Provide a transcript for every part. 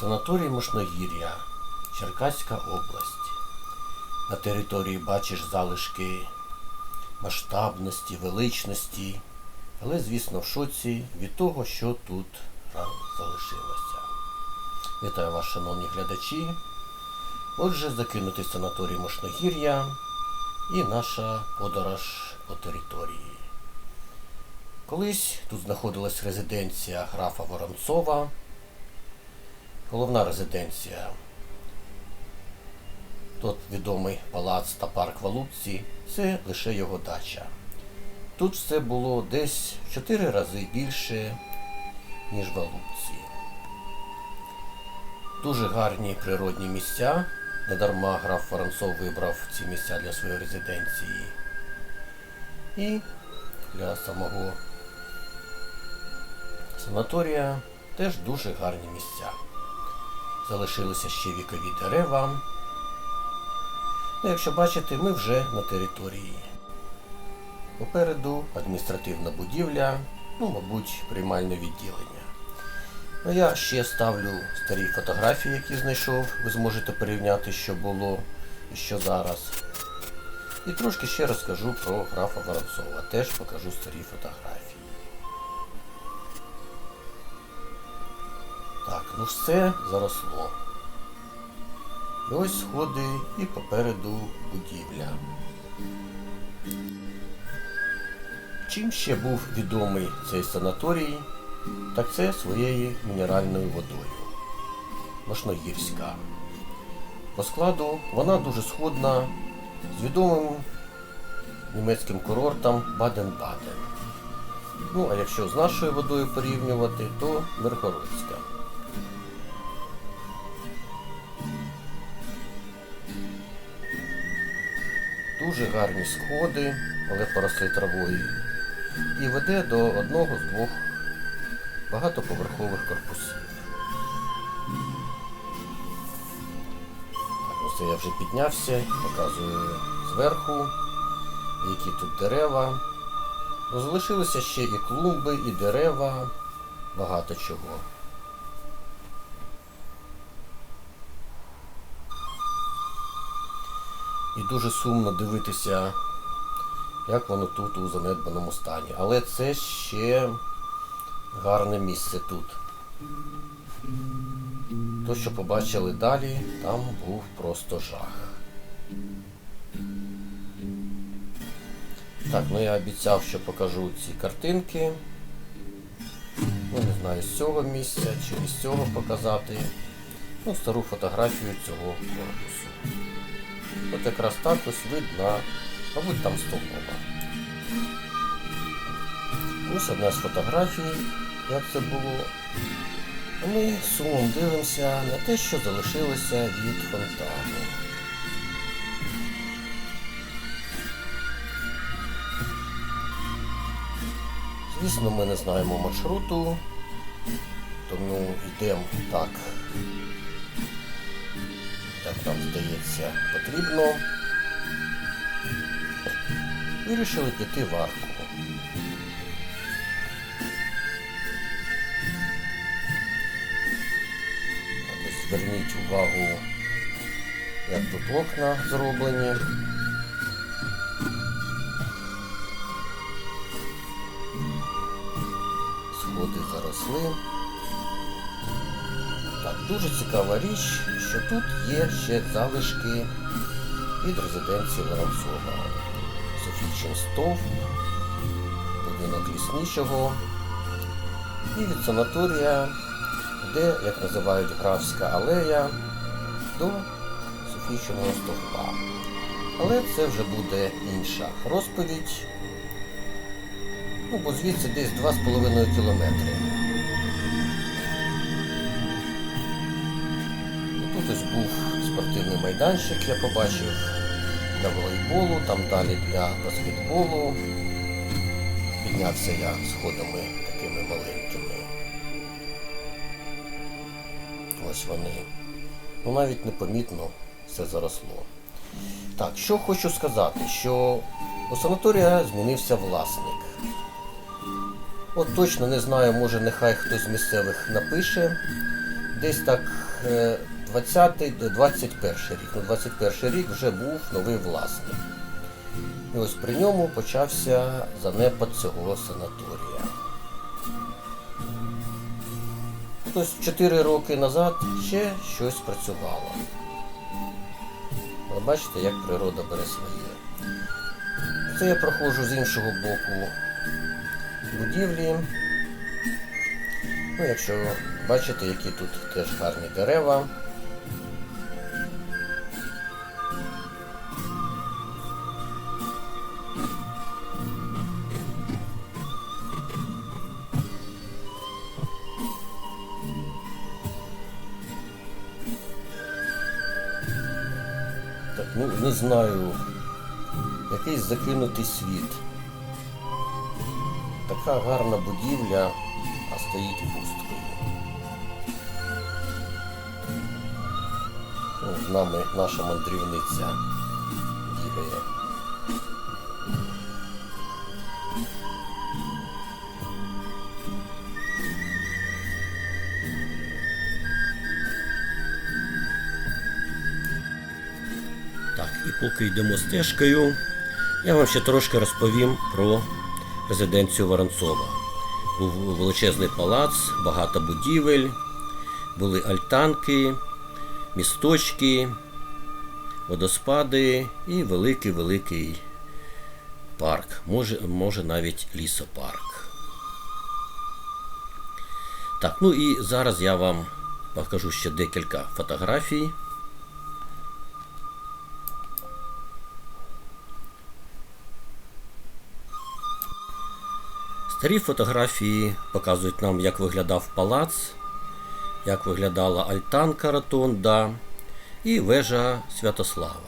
Санаторій Мошногір'я, Черкаська область. На території бачиш залишки масштабності, величності, але, звісно, в шоці від того, що тут залишилося. Вітаю вас, шановні глядачі. Отже, закинутий санаторій Мошногір'я і наша подорож по території. Колись тут знаходилась резиденція графа Воронцова, головна резиденція. Тут відомий палац та парк в Алупці це лише його дача. Тут все було десь в 4 рази більше, ніж в Алупці. Дуже гарні природні місця. Недарма граф Воронцов вибрав ці місця для своєї резиденції. І для самого санаторія теж дуже гарні місця. Залишилися ще вікові дерева. Ну, якщо бачите, ми вже на території. Попереду адміністративна будівля, ну, мабуть, приймальне відділення. Ну, я ще ставлю старі фотографії, які знайшов. Ви зможете порівняти, що було і що зараз. І трошки ще розкажу про графа Воронцова. Теж покажу старі фотографії. Так, ну все заросло. І ось сходи і попереду будівля. Чим ще був відомий цей санаторій, так це своєю мінеральною водою. Мошногірська. По складу вона дуже сходна з відомим німецьким курортом Баден-Баден. Ну, а якщо з нашою водою порівнювати, то Миргородська. Дуже гарні сходи, але поросли травою. І веде до одного з двох багатоповерхових корпусів. Ось я вже піднявся, показую зверху, які тут дерева. Ну, залишилися ще і клумби, і дерева, багато чого. І дуже сумно дивитися, як воно тут у занедбаному стані. Але це ще гарне місце тут. То, що побачили далі, там був просто жах. Так, ну я обіцяв, що покажу ці картинки. Ну, не знаю, з цього місця чи з цього показати. Ну, стару фотографію цього корпусу. От якраз так ось видно, мабуть, там столова. Ось одна з фотографій, як це було. Ми сумом дивимося на те, що залишилося від фонтану. Звісно, ми не знаємо маршруту, тому йдемо так, нам здається, потрібно. Вирішили піти в арку. Зверніть увагу, як тут окна зроблені. Сходи заросли. Дуже цікава річ, що тут є ще залишки від резиденції Воронцова. Софійчин стовп, будинок лісничого. І від санаторія, де, як називають графська алея, до Софійчиного стовпа. Але це вже буде інша розповідь. Ну, бо звідси десь 2,5 кілометри. Тут був спортивний майданчик, я побачив для волейболу, там далі для баскетболу. Піднявся я сходами такими маленькими. Ось вони. Ну навіть непомітно все заросло. Так, що хочу сказати, що у санаторія змінився власник. От точно не знаю, може нехай хтось з місцевих напише, десь так е, 20 21 рік. Ну, 21 рік вже був новий власник. І ось при ньому почався занепад цього санаторія. Тобто 4 роки назад ще щось працювало. Але бачите, як природа бере своє. Це я проходжу з іншого боку будівлі. Ну, якщо бачите, які тут теж гарні дерева. Не знаю. Якийсь закинутий світ. Така гарна будівля, а стоїть пусткою. Ну, з нами наша мандрівниця бігає. Поки йдемо стежкою, я вам ще трошки розповім про резиденцію Воронцова. Був величезний палац, багато будівель, були альтанки, місточки, водоспади і великий-великий парк, може, може навіть лісопарк. Так, ну і зараз я вам покажу ще декілька фотографій. Старі фотографії показують нам, як виглядав палац, як виглядала альтанка ротонда і вежа Святослава.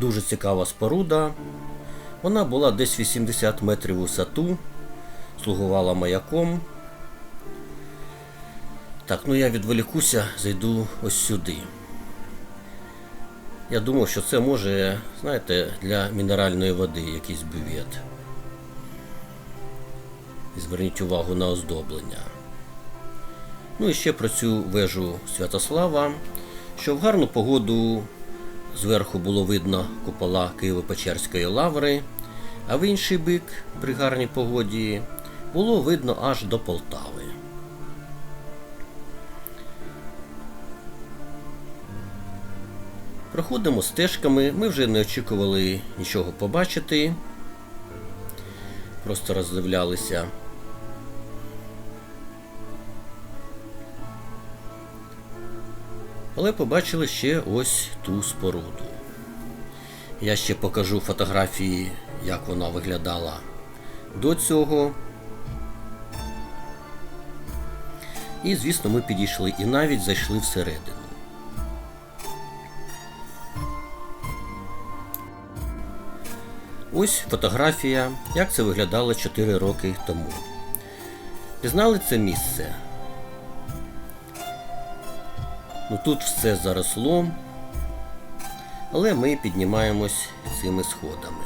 Дуже цікава споруда. Вона була десь 80 метрів у висоту, слугувала маяком. Так, ну я відволікуся, зайду ось сюди. Я думав, що це може, знаєте, для мінеральної води якийсь бювет. І Зверніть увагу на оздоблення. Ну і ще про цю вежу Святослава, що в гарну погоду зверху було видно купола Києво-Печерської лаври, а в інший бік при гарній погоді було видно аж до Полтави. Проходимо стежками, ми вже не очікували нічого побачити. Просто роздивлялися. Але побачили ще ось ту споруду. Я ще покажу фотографії, як вона виглядала до цього. І, звісно, ми підійшли і навіть зайшли всередину. Ось фотографія, як це виглядало 4 роки тому. Пізнали це місце? Ну тут все заросло, але ми піднімаємось цими сходами.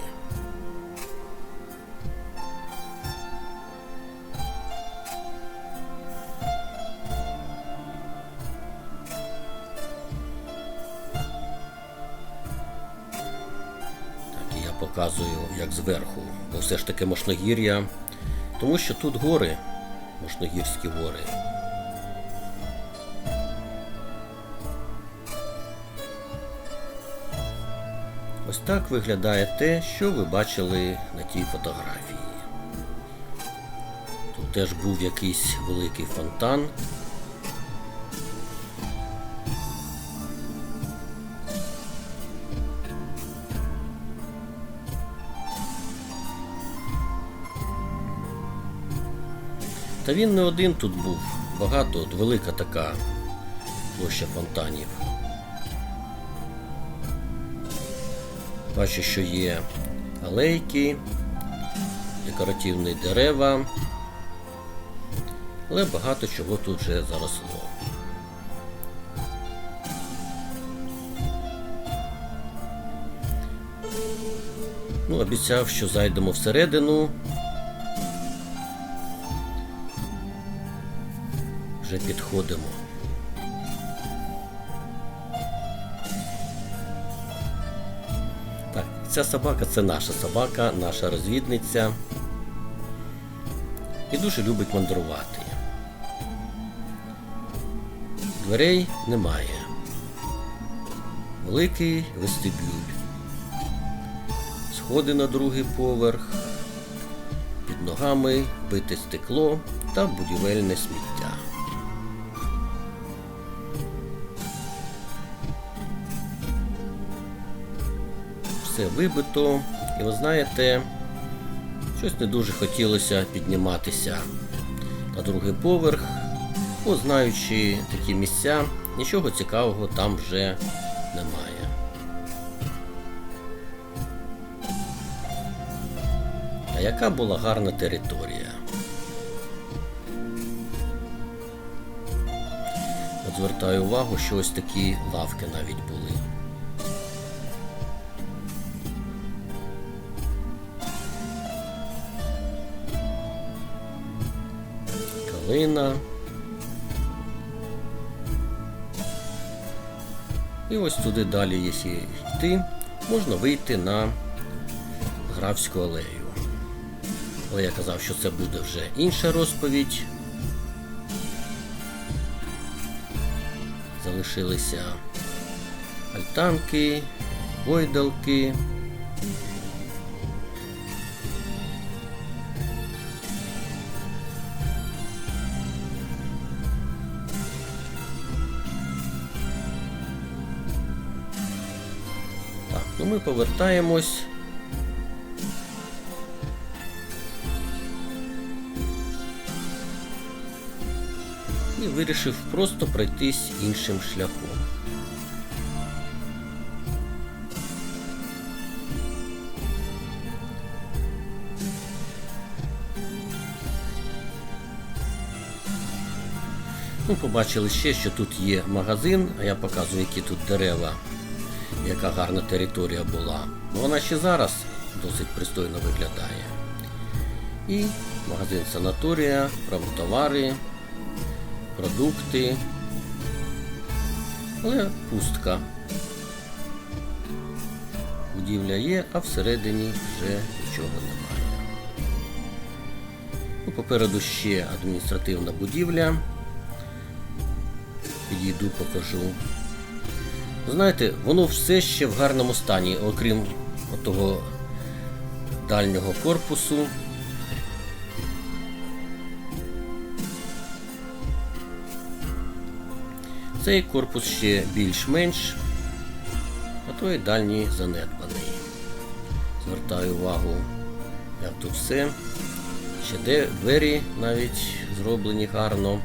Показую як зверху, бо все ж таки Мошногір'я, тому що тут гори, Мошногірські гори. Ось так виглядає те, що ви бачили на тій фотографії. Тут теж був якийсь великий фонтан. Та він не один тут був, багато, от велика така площа фонтанів. Бачу, що є алейки, декоративні дерева, але багато чого тут вже заросло. Ну, обіцяв, що зайдемо всередину. Вже підходимо. Ця собака це наша собака, наша розвідниця. І дуже любить мандрувати. Дверей немає. Великий вестибюль. Сходи на другий поверх. Під ногами бите стекло та будівельне сміття. Все вибито, і ви знаєте, щось не дуже хотілося підніматися на другий поверх, бо знаючи такі місця, нічого цікавого там вже немає. А яка була гарна територія? От звертаю увагу, що ось такі лавки навіть були. Калина. І ось туди далі, якщо йти, можна вийти на Графську алею. Але я казав, що це буде вже інша розповідь. Залишилися альтанки, гойдалки. Ми повертаємось. І вирішив просто пройтись іншим шляхом. Ну, побачили ще, що тут є магазин, а я показую, які тут дерева, яка гарна територія була. Вона ще зараз досить пристойно виглядає. І магазин санаторія, правотовари, продукти. Але пустка. Будівля є, а всередині вже нічого немає. Ну, попереду ще адміністративна будівля. Підійду, покажу. Знаєте, воно все ще в гарному стані, окрім того дальнього корпусу. Цей корпус ще більш-менш, а той дальній занедбаний. Звертаю увагу, як тут все. Ще де двері навіть зроблені гарно.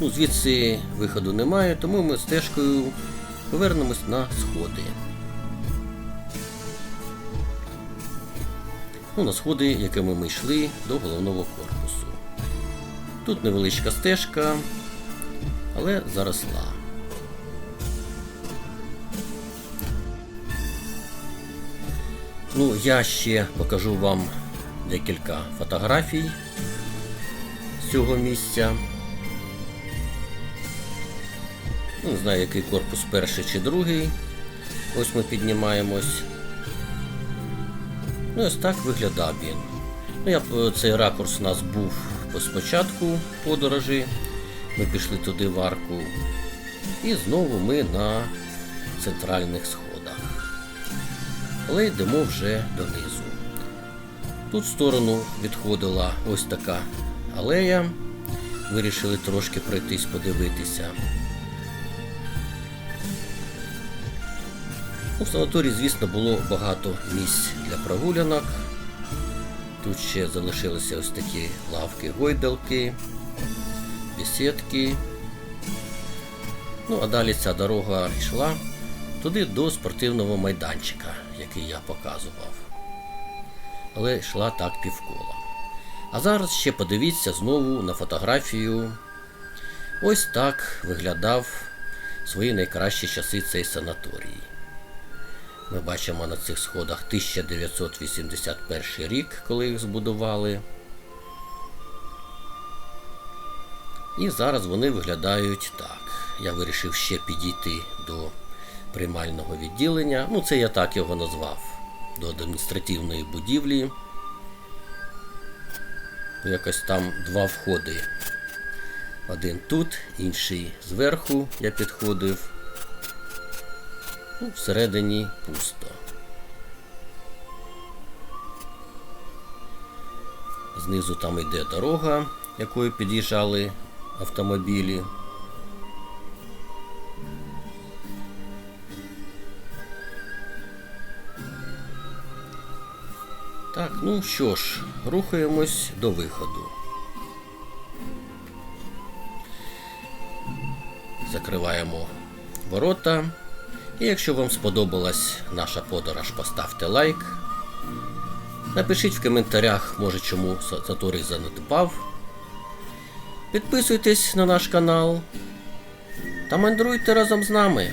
Ну звідси виходу немає, тому ми стежкою повернемось на сходи. Ну, на сходи, якими ми йшли до головного корпусу. Тут невеличка стежка, але заросла. Ну, я ще покажу вам декілька фотографій з цього місця. Не знаю, який корпус перший чи другий. Ось ми піднімаємось. Ну, ось так виглядав він. Ну, я, б- Цей ракурс у нас був спочатку подорожі. Ми пішли туди в арку. І знову ми на центральних сходах. Але йдемо вже донизу. Тут в сторону відходила ось така алея. Вирішили трошки пройтись, подивитися. У санаторії, звісно, було багато місць для прогулянок. Тут ще залишилися ось такі лавки гойдалки, бесідки. Ну, а далі ця дорога йшла туди до спортивного майданчика, який я показував. Але йшла так півкола. А зараз ще подивіться знову на фотографію. Ось так виглядав свої найкращі часи цей санаторій. Ми бачимо на цих сходах 1981 рік, коли їх збудували. І зараз вони виглядають так. Я вирішив ще підійти до приймального відділення. Ну, це я так його назвав. До адміністративної будівлі. Якось там два входи. Один тут, інший зверху я підходив. Всередині пусто. Знизу там йде дорога, якою під'їжджали автомобілі. Так, ну що ж, рухаємось до виходу. Закриваємо ворота. І якщо вам сподобалась наша подорож, поставте лайк. Напишіть в коментарях, може чому Саторій занедбав. Підписуйтесь на наш канал та мандруйте разом з нами.